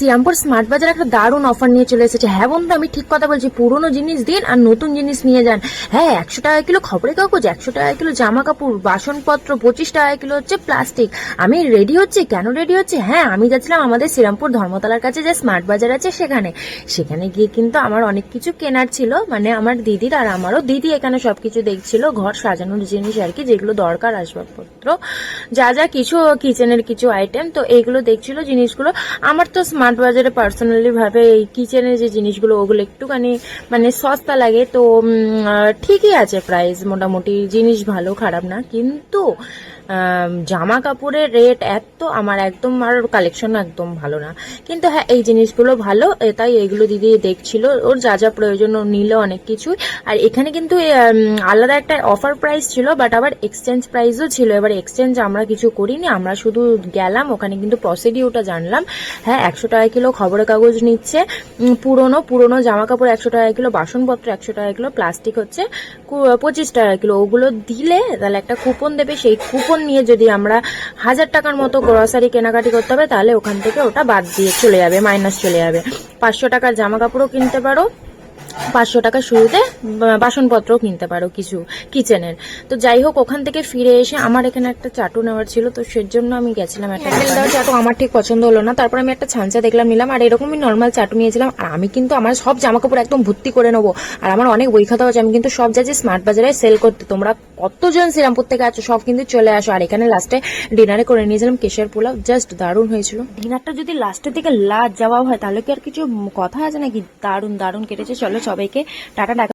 Serampore smart বাজার একটা দারুণ অফার নিয়ে চলে এসেছে। হ্যাঁ বন্ধু, আমি ঠিক কথা বলছি। পুরনো জিনিস দিন আর নতুন জিনিস নিয়ে যান। হ্যাঁ একশো টাকা কিলো খবরের কাগজ, একশো টাকা কিলো জামা কাপড় বাসনপত্র, পঁচিশ টাকা কিলো হচ্ছে প্লাস্টিক আমি রেডি হচ্ছি? কেন রেডি হচ্ছে? হ্যাঁ আমি যাচ্ছিলাম আমাদের শ্রীরামপুর ধর্মতলার কাছে, যে স্মার্ট বাজার আছে সেখানে। সেখানে গিয়ে কিন্তু আমার অনেক কিছু কেনার ছিল। মানে আমার দিদির আর আমারও দিদি এখানে সবকিছু দেখছিল, ঘর সাজানোর জিনিস আর কি, যেগুলো দরকার আসবাবপত্র, যা যা কিছু কিচেনের কিছু আইটেম তো এইগুলো দেখছিল জিনিসগুলো। আমার তো স্মার্ট বাজারে পার্সোনালি ভাবে এই কিচেনের যে জিনিসগুলো, ওগুলো একটুখানি মানে সস্তা লাগে। তো ঠিকই আছে প্রাইস মোটামুটি, জিনিস ভালো, খারাপ না। কিন্তু জামা কাপড়ের রেট এত আমার একদম, আর কালেকশন একদম ভালো না। কিন্তু হ্যাঁ এই জিনিসগুলো ভালো তাই এইগুলো দিদি দেখছিল। ওর যা যা প্রয়োজন, ও নিল অনেক কিছুই। আর এখানে কিন্তু আলাদা একটা অফার প্রাইস ছিল বাট আবার এক্সচেঞ্জ প্রাইসও ছিল। এবার এক্সচেঞ্জ আমরা কিছু করিনি, আমরা শুধু গেলাম, ওখানে কিন্তু প্রসিডিউরটা জানলাম। হ্যাঁ একশো টাকা কিলো খবরের কাগজ নিচ্ছে। পুরনো পুরনো জামা কাপড় একশো টাকা কিলো, বাসনপত্র একশো টাকা কিলো, প্লাস্টিক হচ্ছে পঁচিশ টাকা কিলো। ওগুলো দিলে তাহলে একটা কুপন দেবে। সেই কুপন নিয়ে যদি আমরা হাজার টাকার মতো গ্রসারি কেনাকাটি করতে হবে, তাহলে ওখান থেকে ওটা বাদ দিয়ে চলে যাবে মাইনাস চলে যাবে। পাঁচশো টাকার জামা কাপড়ও কিনতে পারো। পাঁচশো টাকা শুরুতে বা- বাসনপত্রও কিনতে পারো কিছু কিচেনের। তো যাই হোক ওখান থেকে ফিরে এসে আমার এখানে একটা চাটু নেওয়ার ছিল তো সেজন্য আমি গেছিলাম একটা চাটু আমার ঠিক পছন্দ হলো না তারপর আমি একটা ছাঞ্চা দেখলাম নিলাম আর এরকমই নর্মাল চাটু নিয়েছিলাম আর আমি কিন্তু আমার সব জামা কাপড় একদম ভর্তি করে নেব আর আমার অনেক বই খাতা আছে আমি কিন্তু সব যাচ্ছি স্মার্ট বাজারে সেল করতে তোমরা কতজন শ্রীরামপুর থেকে আছো সব কিন্তু চলে আসো আর এখানে লাস্টে ডিনারে করে নিয়েছিলাম কেশর পোলাও জাস্ট দারুণ হয়েছিল। ডিনারটা যদি লাস্টের দিকে লাজ যাওয়া হয় তাহলে কি আর কিছু কথা আছে নাকি? দারুণ দারুণ কেটেছে চলো। সবাইকে টাটা